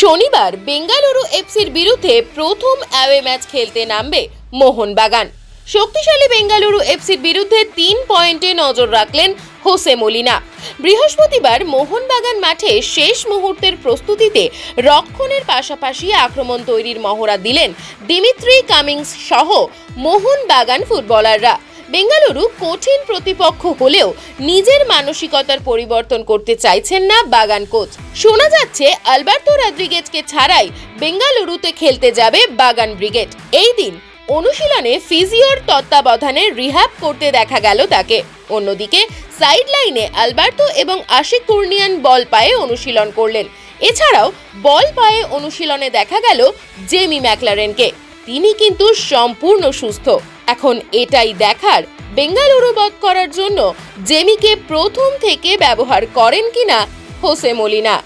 শনিবার বেঙ্গালুরু এফসির বিরুদ্ধে প্রথম অ্যাওয়ে ম্যাচ খেলতে নামবে মোহনবাগান। শক্তিশালী বেঙ্গালুরু এফসির বিরুদ্ধে তিন পয়েন্টে নজর রাখলেন হোসে মলিনা। বৃহস্পতিবার মোহনবাগান মাঠে শেষ মুহূর্তের প্রস্তুতিতে রক্ষণের পাশাপাশি আক্রমণ তৈরির মহড়া দিলেন দিমিত্রি কামিংস সহ মোহনবাগান ফুটবলাররা। বেঙ্গালুরু কঠিন প্রতিপক্ষ হলেও নিজের মানসিকতার পরিবর্তন করতে চাইছেন না বাগান কোচ। শোনা যাচ্ছে, আলবার্তো রদ্রিগেজকে ছাড়াই বেঙ্গালুরুতে খেলতে যাবে বাগান ব্রিগেড। এই দিন অনুশীলনে ফিজিওর তত্ত্বাবধানে রিহ্যাব করতে দেখা গেল তাকে। অন্যদিকে সাইড লাইনে আলবার্তো এবং আশিক কুর্নিয়ান বল পায়ে অনুশীলন করলেন। এছাড়াও, বল পায়ে অনুশীলনে দেখা গেল জেমি ম্যাকলারেনকে। তিনি কিন্তু সম্পূর্ণ সুস্থ। এখন এটাই দেখার বেঙ্গালুরু বধ করার জন্য জেমিকে প্রথম থেকে ব্যবহার করেন কিনা হোসে মলিনা।